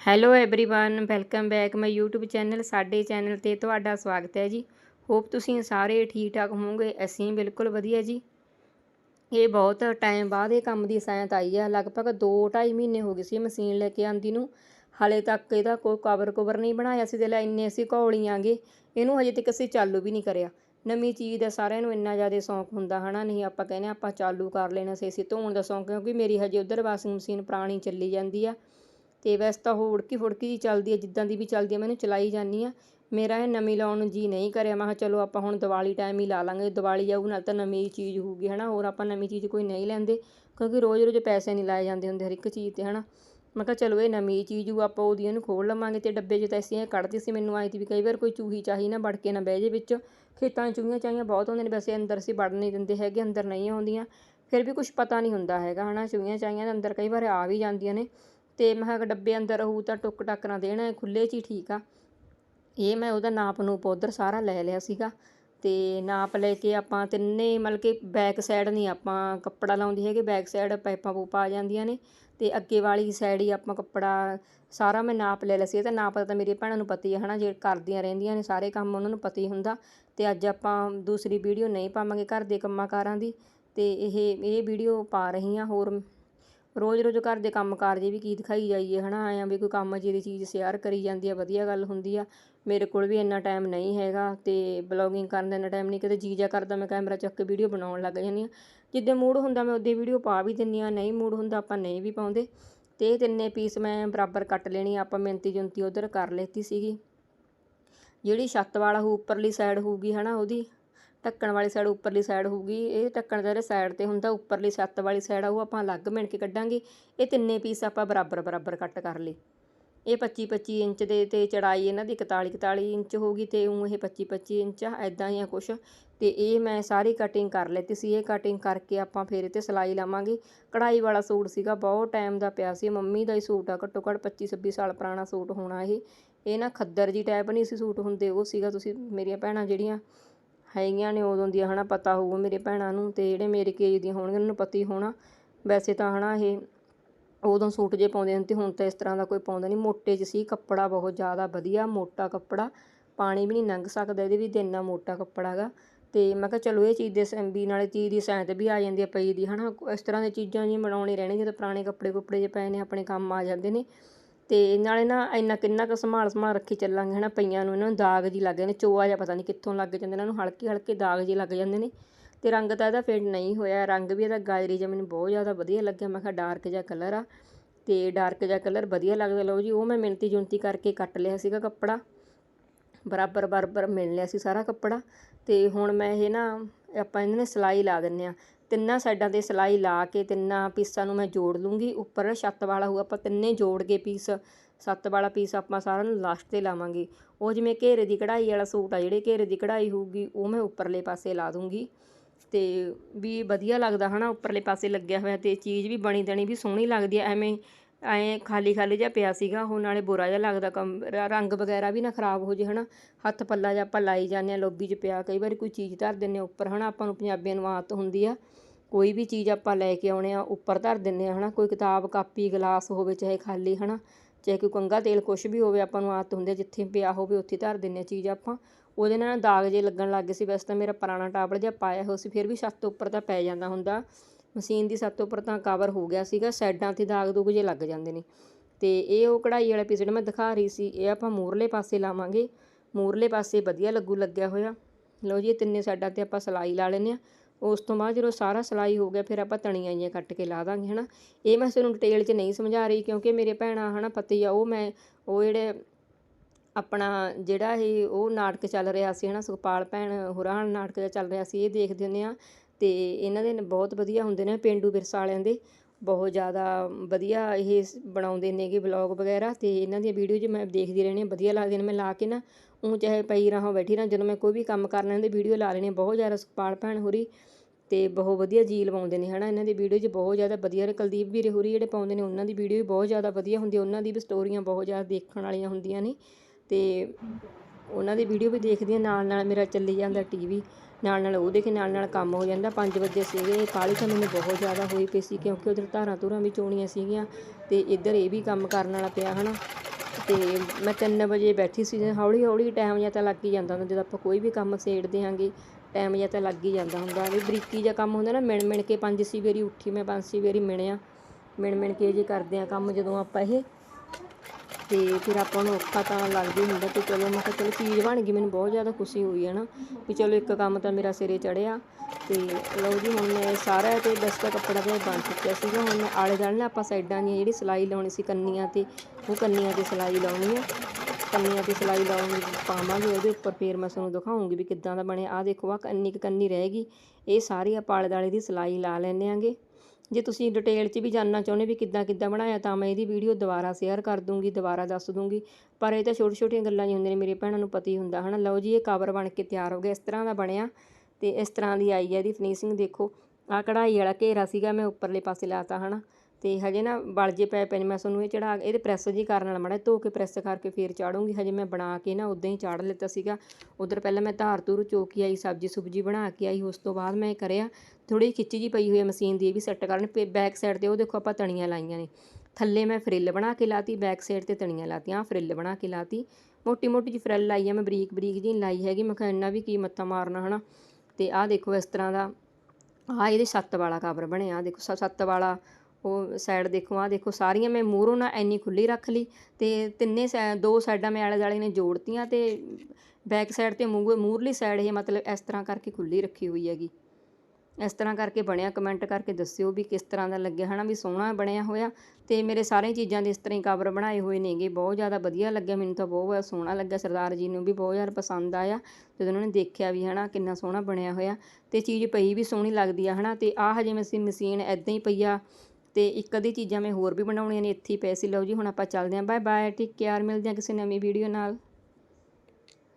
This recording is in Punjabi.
hello everyone welcome back my YouTube channel ਸਾਡੇ ਚੈਨਲ ਤੇ ਤੁਹਾਡਾ ਸਵਾਗਤ ਹੈ ਜੀ ਹੋਪ ਤੁਸੀਂ ਸਾਰੇ ਠੀਕ ਠਾਕ ਹੋਵੋਗੇ ਅਸੀਂ ਬਿਲਕੁਲ ਵਧੀਆ ਜੀ ਇਹ ਬਹੁਤ ਟਾਈਮ ਬਾਅਦ ਇਹ ਕੰਮ ਦੀ ਸਾਇੰਤ ਆਈ ਆ ਲਗਭਗ 2-2.5 ਮਹੀਨੇ ਹੋ ਗਏ ਸੀ ਇਹ ਮਸ਼ੀਨ ਲੈ ਕੇ ਆਂਦੀ ਨੂੰ ਹਾਲੇ ਤੱਕ ਇਹਦਾ ਕੋਈ ਕਵਰ ਕਵਰ ਨਹੀਂ ਬਣਾਇਆ ਸੀ ਤੇ ਲੈ ਇੰਨੇ ਅਸੀਂ ਘੌਲੀਆਂਗੇ ਇਹਨੂੰ ਹਜੇ ਤੱਕ ਅਸੀਂ ਚਾਲੂ ਵੀ ਨਹੀਂ ਕਰਿਆ ਨਵੀਂ ਚੀਜ਼ ਦਾ ਸਾਰਿਆਂ ਨੂੰ ਇੰਨਾ ਜ਼ਿਆਦਾ ਸ਼ੌਂਕ ਹੁੰਦਾ ਹਨਾ ਨਹੀਂ ਆਪਾਂ ਕਹਿੰਦੇ ਆਪਾਂ ਚਾਲੂ ਕਰ ਲੈਣਾ ਸੀ ਅਸੀਂ ਧੋਣ ਦਾ ਸ਼ੌਂਕ ਕਿਉਂਕਿ ਮੇਰੀ ਹਜੇ ਉਧਰ ਵਾਸ਼ਿੰਗ ਮਸ਼ੀਨ ਪੁਰਾਣੀ ਚੱਲੀ ਜਾਂਦੀ ਆ ਅਤੇ ਵੈਸੇ ਤਾਂ ਉਹ ਉੜਕੀ ਫੁੜਕੀ ਜਿਹੀ ਚੱਲਦੀ ਹੈ, ਜਿੱਦਾਂ ਦੀ ਵੀ ਚੱਲਦੀ ਹੈ, ਮੈਂ ਮੈਨੂੰ ਚਲਾਈ ਜਾਂਦੀ ਹਾਂ। ਮੇਰਾ ਇਹ ਨਵੀਂ ਲਾਉਣ ਨੂੰ ਜੀ ਨਹੀਂ ਕਰਿਆ, ਮੈਂ ਕਿਹਾ ਚਲੋ ਆਪਾਂ ਹੁਣ ਦੀਵਾਲੀ ਟਾਈਮ ਹੀ ਲਾ ਲਾਂਗੇ, ਦੀਵਾਲੀ ਆਊ ਨਾਲ ਤਾਂ ਨਵੀਂ ਚੀਜ਼ ਹੋਊਗੀ ਹੈ ਨਾ ਹੋਰ ਆਪਾਂ ਨਵੀਂ ਚੀਜ਼ ਕੋਈ ਨਹੀਂ ਲੈਂਦੇ, ਕਿਉਂਕਿ ਰੋਜ਼ ਰੋਜ਼ ਪੈਸੇ ਨਹੀਂ ਲਾਏ ਜਾਂਦੇ ਹੁੰਦੇ ਹਰ ਇੱਕ ਚੀਜ਼ ਤੇ ਹੈ ਨਾ ਮੈਂ ਕਿਹਾ ਚਲੋ ਇਹ ਨਵੀਂ ਚੀਜ਼ ਹੋਊ, ਆਪਾਂ ਉਹਦੀ ਇਹਨੂੰ ਖੋਲ ਲਵਾਂਗੇ ਤੇ ਡੱਬੇ 'ਚ ਤਾਂ ਅਸੀਂ ਇਹ ਕੱਢਦੇ ਸੀ, ਮੈਨੂੰ ਆਈ ਤੀ ਵੀ ਕਈ ਵਾਰ ਕੋਈ ਚੂਹੀ ਚਾਹੀ ਨਾ ਵੜ ਕੇ ਨਾ ਬਹਿ ਜੇ ਵਿੱਚ। ਖੇਤਾਂ 'ਚ ਚੂਹੀਆਂ ਚਾਹੀਆਂ ਬਹੁਤ ਹੁੰਦੇ ਨੇ, ਵੈਸੇ ਅੰਦਰ ਅਸੀਂ ਵੜ ਨਹੀਂ ਦਿੰਦੇ ਹੈਗੇ, ਅੰਦਰ ਨਹੀਂ ਆਉਂਦੀਆਂ, ਫਿਰ ਵੀ ਕੁਝ ਪਤਾ ਨਹੀਂ ਹੁੰਦਾ ਹੈਗਾ, ਹਨਾ, ਚੂਹੀਆਂ ਚਾਹੀਆਂ ਦੇ ਅੰਦਰ ਕਈ ਵਾਰ ਆ ਵੀ ਜਾਂਦੀਆਂ ਨੇ। ਤੇ ਮੈਂ ਕਿਹਾ ਡੱਬੇ ਅੰਦਰ ਰਹੂ ਤਾਂ ਟੁੱਕ ਟੱਕ ਨਾ ਦੇਣਾ ਖੁੱਲੇ 'ਚ ਹੀ ਠੀਕ ਆ। ਇਹ ਮੈਂ ਉਹਦਾ ਨਾਪ ਨੂਪ ਉੱਧਰ ਸਾਰਾ ਲੈ ਲਿਆ ਸੀਗਾ ਤੇ ਨਾਪ ਲੈ ਕੇ ਆਪਾਂ ਤਿੰਨੇ ਮਤਲਬ ਕਿ ਬੈਕ ਸਾਈਡ ਨਹੀਂ ਆਪਾਂ ਕੱਪੜਾ ਲਾਉਂਦੀ ਹੈਗੇ ਬੈਕ ਸਾਈਡ ਪਾਈਪਾਂ ਪੂਪਾਂ ਆ ਜਾਂਦੀਆਂ ਨੇ ਤੇ ਅੱਗੇ ਵਾਲੀ ਸਾਈਡ ਹੀ ਆਪਾਂ ਕੱਪੜਾ ਸਾਰਾ ਮੈਂ ਨਾਪ ਲੈ ਲਿਆ ਸੀ। ਤੇ ਨਾਪ ਤਾਂ ਮੇਰੀ ਭੈਣਾਂ ਨੂੰ ਪਤਾ ਹੀ ਹੈ ਹਨਾ, ਜੇ ਕਰਦੀਆਂ ਰਹਿੰਦੀਆਂ ਨੇ ਸਾਰੇ ਕੰਮ ਉਹਨਾਂ ਨੂੰ ਪਤਾ ਹੀ ਹੁੰਦਾ ਤੇ ਅੱਜ ਆਪਾਂ ਦੂਸਰੀ ਵੀਡੀਓ ਨਹੀਂ ਪਾਵਾਂਗੇ ਘਰ ਦੇ ਕੰਮਾਂ ਕਾਰਾਂ ਦੀ ਤੇ ਇਹ ਇਹ ਵੀਡੀਓ ਪਾ ਰਹੀ ਹਾਂ ਹੋਰ ਰੋਜ਼ ਰੋਜ਼ ਘਰ ਦੇ ਕੰਮ ਕਾਰ ਜੇ ਵੀ ਕੀ ਦਿਖਾਈ ਜਾਈਏ ਹੈ ਹਨਾ ਆਇਆ ਵੀ ਕੋਈ ਕੰਮ ਜਿਹੜੀ ਚੀਜ਼ ਸ਼ੇਅਰ ਕਰੀ ਜਾਂਦੀ ਆ, ਵਧੀਆ ਗੱਲ ਹੁੰਦੀ ਆ। ਮੇਰੇ ਕੋਲ ਵੀ ਇੰਨਾ ਟਾਈਮ ਨਹੀਂ ਹੈਗਾ ਅਤੇ ਬਲੌਗਿੰਗ ਕਰਨ ਦਾ ਇੰਨਾ ਟਾਈਮ ਨਹੀਂ, ਕਿਤੇ ਜੀ ਜਾ ਕਰਦਾ ਮੈਂ ਕੈਮਰਾ ਚੱਕ ਕੇ ਵੀਡੀਓ ਬਣਾਉਣ ਲੱਗ ਜਾਂਦੀ ਹਾਂ ਜਿੱਦੇ ਮੂਡ ਹੁੰਦਾ ਮੈਂ ਉਹਦੇ ਵੀਡੀਓ ਪਾ ਵੀ ਦਿੰਦੀ ਹਾਂ ਨਹੀਂ ਮੂਡ ਹੁੰਦਾ ਆਪਾਂ ਨਹੀਂ ਵੀ ਪਾਉਂਦੇ। ਅਤੇ ਇਹ ਤਿੰਨੇ ਪੀਸ ਮੈਂ ਬਰਾਬਰ ਕੱਟ ਲੈਣੀ ਆਪਾਂ ਮਿੰਤੀ ਜੁੰਤੀ ਉਧਰ ਕਰ ਲੈਤੀ ਸੀਗੀ। ਜਿਹੜੀ ਛੱਤ ਵਾਲਾ ਹੋ ਉੱਪਰਲੀ ਸਾਈਡ ਹੋਊਗੀ ਹੈ ਨਾ ਉਹਦੀ। ਢੱਕਣ ਵਾਲੀ ਸਾਈਡ ਉੱਪਰਲੀ ਸਾਈਡ ਹੋਊਗੀ, ਇਹ ਢੱਕਣ ਜਿਹੜੇ ਸਾਈਡ ਤੇ ਹੁੰਦਾ, ਉੱਪਰਲੀ ਛੱਤ ਵਾਲੀ ਸਾਈਡ ਆ, ਉਹ ਆਪਾਂ ਅਲੱਗ ਮਿਣ ਕੇ ਕੱਢਾਂਗੇ। ਇਹ ਤਿੰਨੇ ਪੀਸ ਆਪਾਂ ਬਰਾਬਰ ਬਰਾਬਰ ਕੱਟ ਕਰ ਲਏ। ਇਹ 25 25 ਇੰਚ ਦੇ ਤੇ ਚੜਾਈ ਇਹਨਾਂ ਦੀ 41 41 ਇੰਚ ਹੋਊਗੀ ਤੇ ਉਹ ਇਹ 25 25 ਇੰਚ ਆ ਐਦਾਂ ਹੀ ਆ ਕੁਛ। ਤੇ ਇਹ ਮੈਂ ਸਾਰੀ ਕਟਿੰਗ ਕਰ ਲੈਤੀ ਸੀ, ਇਹ ਕਟਿੰਗ ਕਰਕੇ ਆਪਾਂ ਫਿਰ ਤੇ ਸਿਲਾਈ ਲਾਵਾਂਗੇ। ਕਢਾਈ ਵਾਲਾ ਸੂਟ ਸੀਗਾ, ਬਹੁਤ ਟਾਈਮ ਦਾ ਪਿਆ ਸੀ। ਮੰਮੀ ਦਾ ਹੀ ਸੂਟ ਆ, ਘੱਟੋ ਘੱਟ 25 26 ਸਾਲ ਪੁਰਾਣਾ ਸੂਟ ਹੋਣਾ ਇਹ। ਇਹ ਨਾ ਖੱਦਰ ਜੀ ਟਾਈਪ ਨਹੀਂ ਸੀ ਸੂਟ ਹੁੰਦੇ, ਉਹ ਸੀਗਾ ਤੁਸੀਂ, ਮੇਰੀਆਂ ਭੈਣਾਂ ਜਿਹੜੀਆਂ ਹੈਗੀਆਂ ਨੇ ਉਦੋਂ ਦੀਆਂ ਹੈ ਨਾ ਪਤਾ ਹੋਊਗਾ ਮੇਰੇ ਭੈਣਾਂ ਨੂੰ ਅਤੇ ਜਿਹੜੇ ਮੇਰੇ ਕੇਜ ਦੀਆਂ ਹੋਣਗੀਆਂ, ਉਹਨਾਂ ਨੂੰ ਪਤਾ ਹੀ ਹੋਣਾ। ਵੈਸੇ ਤਾਂ ਹੈ ਨਾ ਇਹ ਉਦੋਂ ਸੂਟ ਜੇ ਪਾਉਂਦੇ ਹੁੰਦੇ ਤੇ ਹੁਣ ਤਾਂ ਇਸ ਤਰ੍ਹਾਂ ਦਾ ਕੋਈ ਪਾਉਂਦਾ ਨਹੀਂ। ਮੋਟੇ 'ਚ ਸੀ ਕੱਪੜਾ ਬਹੁਤ ਜ਼ਿਆਦਾ ਵਧੀਆ, ਮੋਟਾ ਕੱਪੜਾ। ਪਾਣੀ ਵੀ ਨਹੀਂ ਲੰਘ ਸਕਦਾ, ਇਹਦੇ ਵਿੱਚ ਇੰਨਾ ਮੋਟਾ ਕੱਪੜਾ ਹੈਗਾ। ਅਤੇ ਮੈਂ ਕਿਹਾ, ਚਲੋ, ਇਹ ਚੀਜ਼ ਦੇ ਵੀ ਨਾਲੇ ਚੀਜ਼ ਦੀ ਸਾਇੰਸ ਵੀ ਆ ਜਾਂਦੀ ਹੈ ਪਈ ਦੀ ਹੈ ਨਾ ਇਸ ਤਰ੍ਹਾਂ ਦੀਆਂ ਚੀਜ਼ਾਂ ਜੀ ਬਣਾਉਣੇ ਰਹਿਣੇ ਜਦੋਂ ਪੁਰਾਣੇ ਕੱਪੜੇ ਕੁੱਪੜੇ ਜੇ ਪਏ ਨੇ, ਆਪਣੇ ਕੰਮ ਆ ਜਾਂਦੇ ਨੇ। ਅਤੇ ਨਾਲੇ ਨਾ ਇੰਨਾ ਕਿੰਨਾ ਕੁ ਸੰਭਾਲ ਸੰਭਾਲ ਰੱਖੀ ਚੱਲਾਂਗੇ ਹੈ ਨਾ ਪਈਆਂ ਨੂੰ ਇਹਨਾਂ ਨੂੰ ਦਾਗ ਜੀ ਲੱਗ ਜਾਂਦੇ, ਚੋਆ ਜਿਹਾ ਪਤਾ ਨਹੀਂ ਕਿੱਥੋਂ ਲੱਗ ਜਾਂਦੇ ਇਹਨਾਂ ਨੂੰ ਹਲਕੇ ਹਲਕੇ ਦਾਗ ਜਿਹੇ ਲੱਗ ਜਾਂਦੇ ਨੇ। ਅਤੇ ਰੰਗ ਤਾਂ ਇਹਦਾ ਫੇਡ ਨਹੀਂ ਹੋਇਆ, ਰੰਗ ਵੀ ਇਹਦਾ ਗਾਜਰੀ ਜਿਹਾ ਮੈਨੂੰ ਬਹੁਤ ਜ਼ਿਆਦਾ ਵਧੀਆ ਲੱਗਿਆ, ਮੈਂ ਕਿਹਾ ਡਾਰਕ ਜਿਹਾ ਕਲਰ ਆ। ਅਤੇ ਡਾਰਕ ਜਿਹਾ ਕਲਰ ਵਧੀਆ ਲੱਗਦਾ, ਲਓ ਜੀ, ਉਹ ਮੈਂ ਮਿਣਤੀ ਜੁੰਤੀ ਕਰਕੇ ਕੱਟ ਲਿਆ ਸੀਗਾ ਕੱਪੜਾ। ਬਰਾਬਰ ਬਰਾਬਰ ਮਿਲ ਲਿਆ ਸੀ ਸਾਰਾ ਕੱਪੜਾ। ਅਤੇ ਹੁਣ ਮੈਂ ਇਹ ਨਾ ਆਪਾਂ ਇਹਨਾਂ ਨੇ ਸਿਲਾਈ ਲਾ ਦਿੰਨੇ ਆ ਤਿੰਨਾਂ ਸਾਈਡਾਂ ਤੇ ਸਿਲਾਈ ਲਾ ਕੇ ਤਿੰਨਾਂ ਪੀਸਾਂ ਨੂੰ ਮੈਂ ਜੋੜ ਲੂੰਗੀ। ਉੱਪਰ ਛੱਤ ਵਾਲਾ ਹੋਊ, ਆਪਾਂ ਤਿੰਨੇ ਜੋੜ ਕੇ ਪੀਸ ਸੱਤ ਵਾਲਾ ਪੀਸ ਆਪਾਂ ਸਾਰਿਆਂ ਨੂੰ ਲਾਸਟ ਤੇ ਲਾਵਾਂਗੇ। ਉਹ ਜਿਵੇਂ ਘੇਰੇ ਦੀ ਕਢਾਈ ਵਾਲਾ ਸੂਟ ਆ, ਜਿਹੜੇ ਘੇਰੇ ਦੀ ਕਢਾਈ ਹੋਊਗੀ, ਉਹ ਮੈਂ ਉੱਪਰਲੇ ਪਾਸੇ ਲਾ ਦੂੰਗੀ। ਤੇ ਵੀ ਵਧੀਆ ਲੱਗਦਾ ਹਨਾ, ਉੱਪਰਲੇ ਪਾਸੇ ਲੱਗਿਆ ਹੋਇਆ ਤੇ ਚੀਜ਼ ਵੀ ਬਣੀ ਦੇਣੀ, ਵੀ ਸੋਹਣੀ ਲੱਗਦੀ ਐ ਐਵੇਂ ਐਂ ਖਾਲੀ ਖਾਲੀ ਜਿਹਾ ਪਿਆ ਸੀਗਾ ਉਹ ਨਾਲੇ ਬੁਰਾ ਜਿਹਾ ਲੱਗਦਾ ਕੰਮ ਰੰਗ ਵਗੈਰਾ ਵੀ ਨਾ ਖਰਾਬ ਹੋ ਜੇ, ਹਨਾ। ਹੱਥ ਪੱਲਾ ਜਿਹਾ ਆਪਾਂ ਲਾਈ ਜਾਂਦੇ ਆ ਲੋਬੀ 'ਚ ਪਿਆ, ਕਈ ਵਾਰੀ ਕੋਈ ਚੀਜ਼ ਧਰ ਦਿੰਦੇ ਆ ਉੱਪਰ, ਹਨਾ। ਆਪਾਂ ਨੂੰ ਪੰਜਾਬੀਆਂ ਨੂੰ ਆਦਤ ਹੁੰਦੀ ਆ, ਕੋਈ ਵੀ ਚੀਜ਼ ਆਪਾਂ ਲੈ ਕੇ ਆਉਣੇ ਆ, ਉੱਪਰ ਧਰ ਦਿੰਨੇ ਆ ਹਨਾ। ਕੋਈ ਕਿਤਾਬ, ਕਾਪੀ, ਗਲਾਸ ਹੋਵੇ, ਚਾਹੇ ਖਾਲੀ, ਹਨਾ। ਚਾਹੇ ਕੋਈ ਕੰਗਾ ਤੇਲ, ਕੁਛ ਵੀ ਹੋਵੇ, ਆਪਾਂ ਨੂੰ ਆਦਤ ਹੁੰਦੀ ਆ, ਜਿੱਥੇ ਪਿਆ ਹੋਵੇ ਉੱਥੇ ਧਰ ਦਿੰਦੇ ਆ ਚੀਜ਼ ਆਪਾਂ। ਉਹਦੇ ਨਾਲ ਦਾਗ ਜੇ ਲੱਗਣ ਲੱਗ ਗਏ ਸੀ, ਵੈਸੇ ਤਾਂ ਮੇਰਾ ਪੁਰਾਣਾ ਟਾਪਲ ਜਿਹਾ ਪਾਇਆ ਹੋਇਆ ਸੀ, ਫਿਰ ਵੀ ਛੱਤ ਉੱਪਰ ਤਾਂ ਪੈ ਜਾਂਦਾ ਹੁੰਦਾ। ਮਸ਼ੀਨ ਦੀ ਸੱਤ ਉੱਪਰ ਤਾਂ ਕਵਰ ਹੋ ਗਿਆ ਸੀਗਾ ਸਾਈਡਾਂ ਤੇ ਦਾਗ ਦੂਗ ਜੇ ਲੱਗ ਜਾਂਦੇ ਨੇ। ਤੇ ਇਹ ਉਹ ਕਢਾਈ ਵਾਲਾ ਪੀਸ ਜਿਹੜਾ ਮੈਂ ਦਿਖਾ ਰਹੀ ਸੀ, ਇਹ ਆਪਾਂ ਮੂਰਲੇ ਪਾਸੇ ਲਾਵਾਂਗੇ। ਮੂਰਲੇ ਪਾਸੇ ਵਧੀਆ ਲੱਗੂ ਲੱਗਿਆ ਹੋਇਆ। ਲਓ ਜੀ ਤਿੰਨੇ ਸਾਈਡਾਂ ਤੇ ਆਪਾਂ ਸਲਾਈ ਲਾ ਲੈਨੇ ਆ ਉਸ ਤੋਂ ਬਾਅਦ ਜਦੋਂ ਸਾਰਾ ਸਿਲਾਈ ਹੋ ਗਿਆ, ਫਿਰ ਆਪਾਂ ਤਣੀਆਂ ਜਿਹੀਆਂ ਕੱਟ ਕੇ ਲਾ ਦਾਂਗੇ, ਹਨਾ। ਇਹ ਮੈਂ ਤੁਹਾਨੂੰ ਡਿਟੇਲ 'ਚ ਨਹੀਂ ਸਮਝਾ ਰਹੀ, ਕਿਉਂਕਿ ਮੇਰੇ ਭੈਣਾਂ, ਹਨਾ, ਪਤੀ ਆ, ਉਹ ਮੈਂ, ਉਹ ਜਿਹੜੇ ਆਪਣਾ ਜਿਹੜਾ ਇਹ ਉਹ ਨਾਟਕ ਚੱਲ ਰਿਹਾ ਸੀ, ਹਨਾ, ਸੁਖਪਾਲ ਭੈਣ, ਹੋਰਾਂ ਨਾਟਕ ਜਿਹਾ ਚੱਲ ਰਿਹਾ ਸੀ, ਇਹ ਦੇਖਦੇ ਹੁੰਦੇ ਆ ਅਤੇ ਇਹਨਾਂ ਦੇ ਬਹੁਤ ਵਧੀਆ ਹੁੰਦੇ ਨੇ ਪੇਂਡੂ ਵਿਰਸਾ ਵਾਲਿਆਂ ਦੇ। ਬਹੁਤ ਜ਼ਿਆਦਾ ਵਧੀਆ ਇਹ ਬਣਾਉਂਦੇ ਨੇਗੇ ਵਲੋਗ ਵਗੈਰਾ ਅਤੇ ਇਹਨਾਂ ਦੀਆਂ ਵੀਡੀਓ ਜੇ ਮੈਂ ਦੇਖਦੀ ਰਹਿੰਦੀ ਹਾਂ, ਵਧੀਆ ਲੱਗਦੀਆਂ ਨੇ, ਮੈਂ ਲਾ ਕੇ ਨਾ ਉਹ ਚਾਹੇ ਪਈ ਰਹਾਂ, ਬੈਠੀ ਰਹਾਂ, ਜਦੋਂ ਮੈਂ ਕੋਈ ਵੀ ਕੰਮ ਕਰਨਾ ਇਹਨਾਂ ਦੀ ਵੀਡੀਓ ਲਾ ਲੈਣੀ ਬਹੁਤ ਜ਼ਿਆਦਾ ਸੁਖਪਾਲ ਭੈਣ ਹੋਰੀ ਤੇ ਬਹੁਤ ਵਧੀਆ ਜੀ ਲਵਾਉਂਦੇ ਨੇ, ਹਨਾ, ਇਹਨਾਂ ਦੀ ਵੀਡੀਓ 'ਚ ਬਹੁਤ ਜ਼ਿਆਦਾ ਵਧੀਆ ਨੇ, ਕੁਲਦੀਪ ਵੀਰੇ ਹੋਰੀ ਜਿਹੜੇ ਪਾਉਂਦੇ ਨੇ, ਉਹਨਾਂ ਦੀ ਵੀਡੀਓ ਵੀ ਬਹੁਤ ਜ਼ਿਆਦਾ ਵਧੀਆ ਹੁੰਦੀ ਉਹਨਾਂ ਦੀ ਵੀ ਸਟੋਰੀਆਂ ਬਹੁਤ ਜ਼ਿਆਦਾ ਦੇਖਣ ਵਾਲੀਆਂ ਹੁੰਦੀਆਂ ਨੇ ਅਤੇ ਉਹਨਾਂ ਦੀ ਵੀਡੀਓ ਵੀ ਦੇਖਦੀ ਹਾਂ ਨਾਲ ਨਾਲ ਮੇਰਾ ਚੱਲੀ ਜਾਂਦਾ ਟੀਵੀ ਨਾਲ ਨਾਲ ਉਹ ਦੇਖੇ ਨਾਲ ਨਾਲ ਕੰਮ ਹੋ ਜਾਂਦਾ। 5 ਵਜੇ ਸੀਗੇ ਕਾਲੀ ਤਾਂ ਮੈਨੂੰ ਬਹੁਤ ਜ਼ਿਆਦਾ ਹੋਈ ਪਈ ਸੀ ਕਿਉਂਕਿ ਉਧਰ ਧਾਰਾਂ ਧੁਰਾਂ ਵੀ ਚੋਣੀਆਂ ਸੀਗੀਆਂ ਤੇ ਇੱਧਰ ਇਹ ਵੀ ਕੰਮ ਕਰਨ ਵਾਲਾ ਪਿਆ ਹਨਾ। ਤੇ ਮੈਂ 3 ਵਜੇ ਬੈਠੀ ਸੀ ਹੌਲੀ ਹੌਲੀ ਟਾਈਮ ਜਾਂ ਤਾਂ ਲੱਗ ਹੀ ਜਾਂਦਾ ਹੁੰਦਾ, ਜਦੋਂ ਆਪਾਂ ਕੋਈ ਵੀ ਕੰਮ ਸੇੜਦੇ ਹਾਂਗੇ ਟਾਈਮ ਜਾਂ ਤਾਂ ਲੱਗ ਹੀ ਜਾਂਦਾ ਹੁੰਦਾ। ਵੀ ਬਰੀਕੀ ਜਿਹਾ ਕੰਮ ਹੁੰਦਾ ਨਾ ਮਿਣ ਮਿਣ ਕੇ ਪੰਜ ਛੇ ਵਾਰੀ ਉੱਠੀ, ਮੈਂ ਪੰਜ ਛੇ ਵਾਰੀ ਮਿਣਿਆ। ਮਿਣ ਮਿਣ ਕੇ ਜੇ ਕਰਦੇ ਆ ਕੰਮ ਜਦੋਂ ਆਪਾਂ ਇਹ ਤੇ ਫਿਰ ਆਪਾਂ ਨੂੰ ਔਖਾ ਤਾਂ ਲੱਗਦਾ ਹੁੰਦਾ ਤੇ ਚਲੋ ਮੈਂ ਕਿਹਾ ਚਲੋ ਚੀਜ਼ ਬਣ ਗਈ, ਮੈਨੂੰ ਬਹੁਤ ਜ਼ਿਆਦਾ ਖੁਸ਼ੀ ਹੋਈ ਹੈ ਨਾ ਵੀ ਚਲੋ ਇੱਕ ਕੰਮ ਤਾਂ ਮੇਰਾ ਸਿਰੇ ਚੜਿਆ ਤੇ ਲਓ ਜੀ ਹੁਣ ਮੈਂ ਸਾਰਾ ਤੇ ਦਸਤਾ ਕੱਪੜਾ ਤੇ ਬਣ ਚੁੱਕਿਆ ਸੀਗਾ, ਹੁਣ ਮੈਂ ਆਲੇ ਦੁਆਲੇ ਨਾ ਆਪਾਂ ਸਾਈਡਾਂ ਦੀਆਂ ਜਿਹੜੀ ਸਿਲਾਈ ਲਾਉਣੀ ਸੀ ਕੰਨੀਆਂ ਤੇ, ਉਹ ਕੰਨੀਆਂ ਤੇ ਸਿਲਾਈ ਲਾਉਣੀ ਹੈ ਕੰਨੀਆਂ ਤੇ ਸਿਲਾਈ ਲਾਉਣੀ ਪਾਵਾਂਗੇ ਉਹਦੇ ਉੱਪਰ ਫੇਰ ਮੈਂ ਤੁਹਾਨੂੰ ਦਿਖਾਉਂਗੀ ਵੀ ਕਿੱਦਾਂ ਦਾ ਬਣਿਆ। ਆ ਦੇਖੋ ਆ ਕੰਨੀ ਕੁ ਕੰਨੀ ਰਹੇਗੀ ਇਹ ਸਾਰੀ ਆਪਾਂ ਆਲੇ ਦੁਆਲੇ ਦੀ ਸਿਲਾਈ ਲਾ ਲੈਂਦੇ ਆਂਗੇ। ਜੇ ਤੁਸੀਂ ਡਿਟੇਲ 'ਚ ਵੀ ਜਾਣਨਾ ਚਾਹੁੰਦੇ ਵੀ ਕਿੱਦਾਂ ਕਿੱਦਾਂ ਬਣਾਇਆ ਤਾਂ ਮੈਂ ਇਹਦੀ ਵੀਡੀਓ ਦੁਬਾਰਾ ਸ਼ੇਅਰ ਕਰ ਦੂੰਗੀ, ਦੁਬਾਰਾ ਦੱਸ ਦੂੰਗੀ। ਪਰ ਇਹ ਤਾਂ ਛੋਟੀ ਛੋਟੀਆਂ ਗੱਲਾਂ ਹੀ ਹੁੰਦੀਆਂ ਨੇ, ਮੇਰੇ ਭੈਣਾਂ ਨੂੰ ਪਤਾ ਹੀ ਹੁੰਦਾ, ਹਨਾ? ਲਓ ਜੀ, ਇਹ ਕਵਰ ਬਣ ਕੇ ਤਿਆਰ ਹੋ ਗਿਆ, ਇਸ ਤਰ੍ਹਾਂ ਦਾ ਬਣਿਆ ਤੇ ਇਸ ਤਰ੍ਹਾਂ ਦੀ ਆਈ ਹੈ ਇਹਦੀ ਫਿਨਿਸ਼ਿੰਗ ਦੇਖੋ। ਆ ਕਢਾਈ ਵਾਲਾ ਘੇਰਾ ਸੀਗਾ, ਮੈਂ ਉੱਪਰਲੇ ਪਾਸੇ ਲਾਤਾ, ਹਨਾ? ਤੇ ਹਜੇ ਨਾ ਬਲ ਜੇ ਪਏ ਪਏ ਨੇ, ਮੈਂ ਤੁਹਾਨੂੰ ਇਹ ਚੜਾ ਇਹਦੇ ਪ੍ਰੈਸ ਜੀ ਕਰਨ ਨਾਲ ਮੜਾ ਧੋ ਕੇ ਪ੍ਰੈਸ ਕਰਕੇ ਫੇਰ ਚਾੜੂੰਗੀ। ਹਜੇ ਮੈਂ ਬਣਾ ਕੇ ਨਾ ਉਦਾਂ ਹੀ ਚਾੜ ਲਿੱਤਾ ਸੀਗਾ। ਉਧਰ ਪਹਿਲਾਂ ਮੈਂ ਧਾਰ ਧੂਰ ਚੋਕੀ ਆਈ ਸਬਜੀ ਸੁਬਜੀ ਬਣਾ ਕੇ ਆਈ, ਉਸ ਤੋਂ ਬਾਅਦ ਮੈਂ ਕਰਿਆ। ਥੋੜੀ ਖਿੱਚੀ ਜੀ ਪਈ ਹੋਈ ਹੈ ਮਸ਼ੀਨ ਦੀ, ਇਹ ਵੀ ਸੈੱਟ ਕਰਨ। ਬੈਕ ਸਾਈਡ ਤੇ ਉਹ ਦੇਖੋ ਆਪਾਂ ਤਣੀਆਂ ਲਾਈਆਂ ਨੇ। ਥੱਲੇ ਮੈਂ ਫਰਿੱਲ ਬਣਾ ਕੇ ਲਾਤੀ, ਬੈਕ ਸਾਈਡ ਤੇ ਤਣੀਆਂ ਲਾਤੀਆਂ ਫਰਿੱਲ ਬਣਾ ਕੇ ਲਾਤੀ। ਮੋਟੀ ਮੋਟੀ ਜੀ ਫਰਿੱਲ ਲਾਈ ਆ ਮੈਂ, ਬਰੀਕ ਬਰੀਕ ਜੀ ਲਾਈ ਹੈਗੀ। ਮੈਂ ਕਿਹਾ ਇੰਨਾ ਵੀ ਕੀ ਮੱਤਾ ਮਾਰਨਾ, ਹਨਾ? ਤੇ ਆਹ ਦੇਖੋ ਇਸ ਤਰ੍ਹਾਂ ਦਾ, ਆਹ ਇਹਦੇ ਸੱਤ ਵਾਲਾ ਕਵਰ ਬਣਿਆ, ਆਹ ਦੇਖੋ ਸ- ਸੱਤ ਵਾਲਾ, ਉਹ ਸਾਈਡ ਦੇਖੋ, ਆਹ ਦੇਖੋ ਸਾਰੀਆਂ ਮੈਂ ਮੂਹਰੋਂ ਨਾ ਇੰਨੀ ਖੁੱਲੀ ਰੱਖ ਲਈ। ਤੇ ਤਿੰਨੇ ਸੈ- ਦੋ ਸਾਈਡਾਂ ਮੈਂ ਆਲੇ ਦੁਆਲੇ ਨੇ ਜੋੜਤੀਆਂ ਤੇ ਬੈਕ ਸਾਈਡ ਤੇ ਮੂੰਹ, ਮੂਹਰਲੀ ਸਾਈਡ ਇਹ ਮਤਲਬ ਇਸ ਤਰ੍ਹਾਂ ਕਰਕੇ ਖੁੱਲੀ ਰੱਖੀ ਹੋਈ ਹੈਗੀ। ਇਸ ਤਰ੍ਹਾਂ ਕਰਕੇ ਬਣਿਆ ਕਮੈਂਟ ਕਰਕੇ ਦੱਸਿਓ ਵੀ ਕਿਸ ਤਰ੍ਹਾਂ ਦਾ ਲੱਗਿਆ, ਹਨਾ, ਵੀ ਸੋਹਣਾ ਬਣਿਆ ਹੋਇਆ। ਤੇ ਮੇਰੇ ਸਾਰੇ ਚੀਜ਼ਾਂ ਦੇ ਇਸ ਤਰ੍ਹਾਂ ਹੀ ਕਵਰ ਬਣਾਏ ਹੋਏ ਨੇਗੇ, ਬਹੁਤ ਜ਼ਿਆਦਾ ਵਧੀਆ ਲੱਗਿਆ, ਮੈਨੂੰ ਤਾਂ ਬਹੁਤ ਜ਼ਿਆਦਾ ਸੋਹਣਾ ਲੱਗਿਆ। ਸਰਦਾਰ ਜੀ ਨੂੰ ਵੀ ਬਹੁਤ ਜ਼ਿਆਦਾ ਪਸੰਦ ਆਇਆ, ਜਦੋਂ ਉਹਨਾਂ ਨੇ ਦੇਖਿਆ ਵੀ, ਹਨਾ, ਕਿੰਨਾ ਸੋਹਣਾ ਬਣਿਆ ਹੋਇਆ। ਤੇ ਚੀਜ਼ ਪਈ ਵੀ ਸੋਹਣੀ ਲੱਗਦੀ ਆ, ਹਨਾ, ਤੇ ਆਹ ਹਜੇ ਮੈਂ ਮਸ਼ੀਨ ਐਦਾਂ ਹੀ ਪਈ ਆ, ਤੇ ਇੱਕ ਅੱਧੀ ਚੀਜ਼ਾਂ ਮੈਂ ਹੋਰ ਵੀ ਬਣਾਉਣੀਆਂ ਨੇ, ਇੱਥੇ ਹੀ ਪਏ ਸੀ। ਲਓ ਜੀ, ਹੁਣ ਆਪਾਂ ਚੱਲਦੇ ਆਂ ਬਾਏ ਬਾਏ ਟੇਕ ਕੇਅਰ ਮਿਲਦੇ ਆਂ ਕਿਸੇ ਨਵੀਂ ਵੀਡੀਓ ਨਾਲ।